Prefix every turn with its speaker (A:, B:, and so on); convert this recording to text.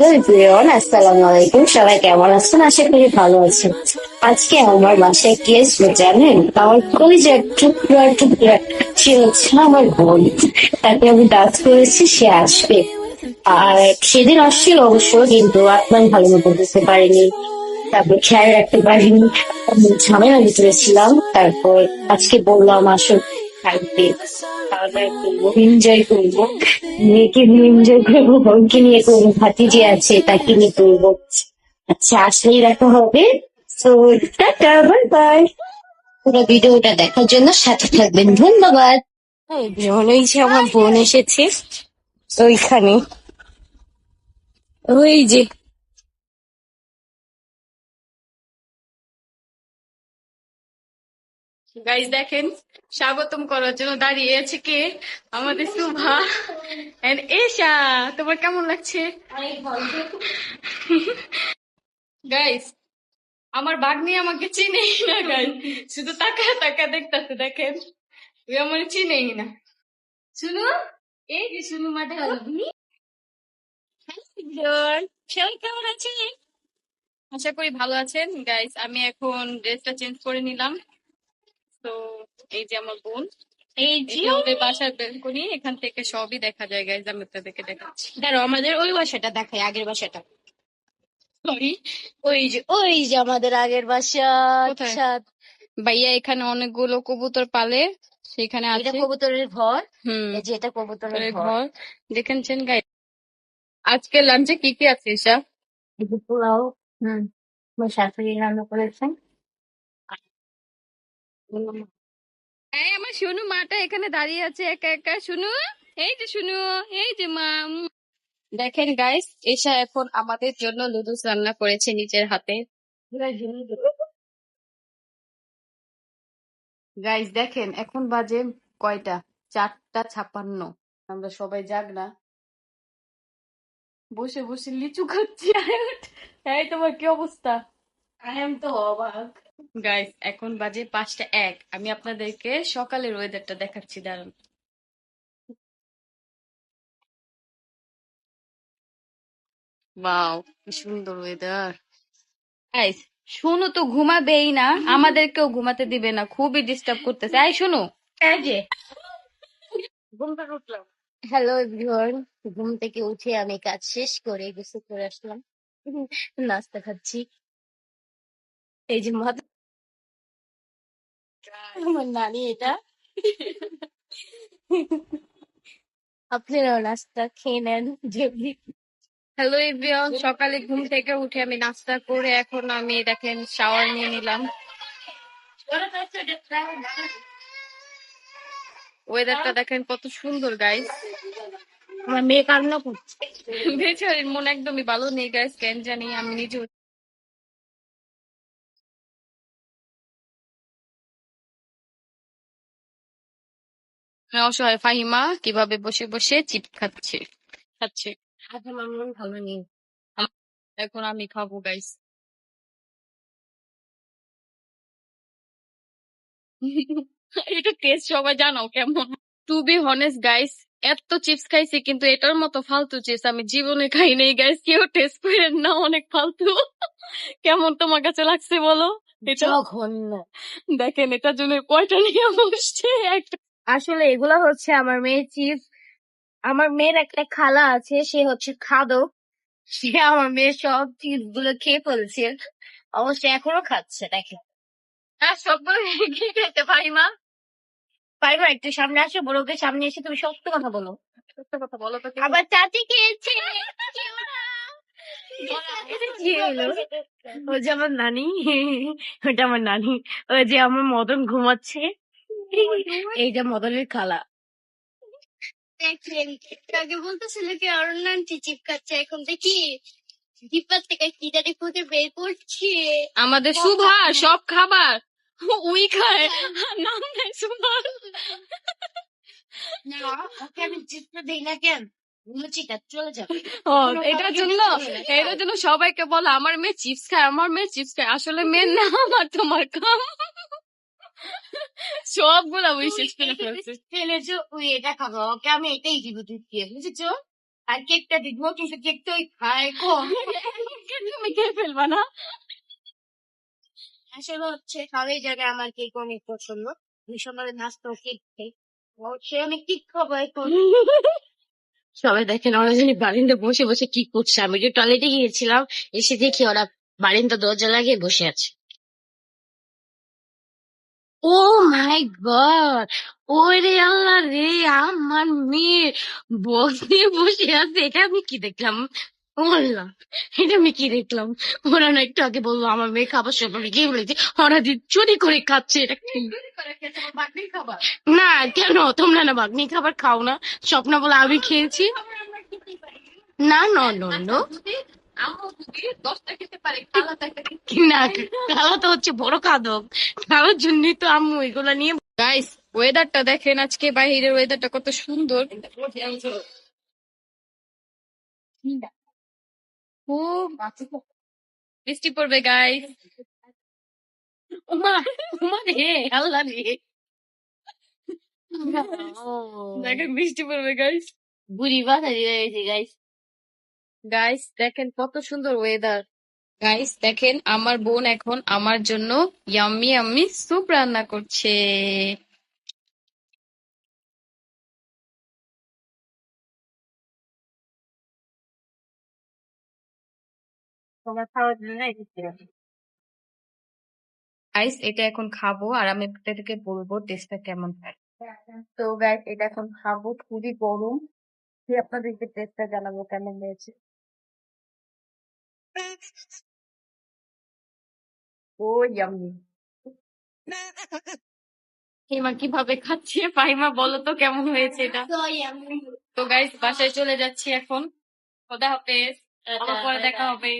A: আমি করেছি, সে আসবে। আর সেদিন আসছিল অবশ্য, কিন্তু আপনার ভালো মতো বুঝতে পারিনি। তারপর খেয়াল রাখতে পারিনি। ঝামেলা ভিতরে ছিলাম তারপর আজকে বললাম, আসল থাকবে খাওয়া করব। এনজয় করব। মেয়েকে নিয়ে এনজয় করব বোনকে নিয়ে করব। ভাতিজি আছে তাকে নিয়ে করব। আচ্ছা আসলেই দেখা হবে। তো টাটা বাই বাই পুরো ভিডিওটা দেখার জন্য সাথে থাকবেন। ধন্যবাদ। মনে হয়েছে আমার বোন এসেছে ওইখানে। ওই যে
B: গাইজ দেখেন স্বাগতম করার জন্য দাঁড়িয়ে আছে কে? আমাদের শুভা এন্ড এশা। তোমার কেমন লাগছে? গাইজ আমার বাগনি আমাকে চিনেই না গাইজ শুধু তাকা তাকা দেখতেছে দেখেন। তুই আমার চিনেই না। শুনু? এই যে শুনু মাঠে সবাই কেমন আছেন? আশা করি ভালো আছেন। গাইস আমি এখন ড্রেসটা চেঞ্জ করে নিলাম। তো এই যে আমার বোন
A: এই
B: যে ওদের বাসার বেলকনি এখান থেকে সবই দেখা যায় গাইজ আমি আপনাদেরকে দেখাচ্ছি।
A: দাঁড়ো আমাদের ওই বাসাটা দেখাই আগের বাসাটা।
B: সরি
A: ওই যে ওই যে আমাদের আগের বাসা? আচ্ছা
B: ভাইয়া এখানে অনেকগুলো কবুতর পালে সেখানে
A: এটা
B: আছে।
A: কবুতরের ঘর।
B: হুম।
A: এই যে এটা কবুতরের ঘর।
B: দেখেছেন গাই আজকে লাঞ্চে কি কি আছে ঈশা?
A: পোলাও হুম শাশুড়ি রান্না করেছেন
B: এই আমার শুনু মাটা এখানে দাঁড়িয়ে আছে একা একা। শুনু এই যে শুনু এই যে মা দেখেন গাইস এশা এখন আমাদের জন্য নুডলস রান্না করেছে নিজের হাতে। গাইস দেখেন এখন বাজে কয়টা? চারটা ছাপান্ন। আমরা সবাই যাক না। বসে বসে লিচু খাচ্ছি। এই তোমার কি অবস্থা?
A: আমি তো অবাক।
B: গাইস এখন বাজে পাঁচটা এক। আমি আপনাদেরকে সকালের ওয়েদারটা দেখাচ্ছি দাঁড়ান। ওয়াও কি সুন্দর ওয়েদার গাইস শুনু তো ঘুমাবেই না আমাদেরকেও ঘুমাতে দিবে না খুবই ডিস্টার্ব করতেছে। এই শুনু
A: এই যে ঘুম থেকে উঠলাম। হ্যালো এভরিওয়ান ঘুম থেকে উঠে আমি কাজ শেষ করে গোসল করে আসলাম। নাস্তা খাচ্ছি। এই যে মাথা আমার নানি এটা। আপনারাও নাস্তা খেয়ে নেন যদি
B: হ্যালো এভরিওয়ান সকালে ঘুম থেকে উঠে আমি নাস্তা করে এখন আমি দেখেন শাওয়ার নিয়ে নিলাম। ওয়েদারটা দেখেন কত সুন্দর গাইস
A: আমার মেয়ে কান্না করছে।
B: বেচারির মন একদমই ভালো নেই গাইস কেন জানি আমি নিজে অসহায় ফাহিমা কীভাবে বসে বসে চিপ খাচ্ছে? খাচ্ছে।
A: আমার ভালো নেই।
B: এখন আমি খাব গাইস এটা টেস্ট সবাই জানাও কেমন। টু বি হনেস্ট গাইস এত চিপস খাইছি কিন্তু এটার মতো ফালতু চিপস আমি জীবনে খাই নাই গাইস কেউ টেস্ট করেন না অনেক ফালতু। কেমন তোমার কাছে লাগছে বলো? এটা দেখেন এটার জন্য কয়টা নিয়ে বসছে? একটা
A: আসলে এগুলা হচ্ছে আমার মেয়ের চিপ আমার মেয়ের একটা খালা আছে সে হচ্ছে খাদক। সে আমার মেয়ের সব চিপসগুলো খেয়ে ফেলছে। অবশ্য এখনও খাচ্ছে দেখে
B: হ্যাঁ সবগুলো খেতে পারি মা?
A: পারবা একটু সামনে আসো বড়কে সামনে এসে তুমি সত্য কথা বলো।
B: সত্য কথা বলো তো
A: আবার চাচি খেয়েছে। ও যে আমার নানি ওটা আমার নানি। ও যে আমার মদন ঘুমাচ্ছে। এই যে মদনের খালা।
C: দেখলেন আগে বলতেছিল কি অরণ্যান চিপ খাচ্ছে এখন দেখি। জিপার থেকে কি জানি খুঁজে বের করছে।
B: আমাদের সুভা সব খাবার। খায়। নাম নেই সুভা।
A: না ওকে আমি চিপটা দিই না কেন? লুচিটা চলে যাবে
B: ও এটার জন্য এটার জন্য সবাইকে বলো আমার মেয়ে চিপস খায় আমার মেয়ে চিপস খায়। আসলে মেয়ের না আমার তোমার কাম। সবগুলা উই শেষ করে ফেলছে।
A: ফেলেছো ওই এটা খাব ওকে আমি এটাই দিব দিয়ে বুঝেছ
C: আর কেকটা দিব কিন্তু কেক তো ওই খায় কম
B: তুমি খেয়ে ফেলবা না?
C: আসলে হচ্ছে সবাই জায়গায় আমার কেক অনেক পছন্দ। আমি সবার নাস্তা কেক খাই সে আমি কেক খাব এখন
A: সবাই দেখেন ওরা জানি বারিন্দা বসে বসে কি করছে। আমি যে টয়লেটে গিয়েছিলাম এসে দেখি ওরা বারিন্দা দরজা লাগিয়ে বসে আছে। ও মাই গড, ওরে আল্লাহ রে, আমার মেয়ে। বসে বসে আছে। এটা আমি কি দেখলাম? বললাম এটা আমি কি দেখলাম? ওরা না একটু আগে বলল, আমার মেয়ে খাবার আমি গিয়ে বলেছি? ওরা চুরি করে খাচ্ছে, এটা কি? না, কেন? তোমরা না বাগনি খাবার খাও না? স্বপ্ন বলে আমি খেয়েছি। ন ন ন।
B: আম্মু যদি দশটা খেতে পারে খালা তো একটা
A: কি না তো হচ্ছে বড় খাদক খাওয়ার জন্যই তো আম্মু এগুলা নিয়ে
B: গাইস ওয়েদারটা দেখেন আজকে বাইরের ওয়েদারটা কত সুন্দর। ও বৃষ্টি পড়বে গাইস
A: উমা উমা রে আল্লাহ রে।
B: দেখেন বৃষ্টি পড়বে গাইস
A: বুড়ি বাধা দিয়ে গেছে গাইস
B: গাইস দেখেন কত সুন্দর ওয়েদার গাইস দেখেন আমার বোন এখন আমার জন্য ইয়াম্মি ইয়াম্মি স্যুপ রান্না করছে।
A: তোমার খাওয়ার জন্য
B: গাইস এটা এখন খাব আর আমি আপনাদেরকে বলব টেস্টটা কেমন হয়। তো গাইস এটা এখন খাব খুবই গরম। দিয়ে আপনাদেরকে টেস্টটা জানাব কেমন হয়েছে। ও ইয়াম্মি। হিমা কীভাবে খাচ্ছে ফাহিমা বলো তো কেমন হয়েছে এটা?
C: তো আমি
B: তো গাইস বাসায় চলে যাচ্ছি এখন। খোদা হাফেজ আবার পরে দেখা হবে।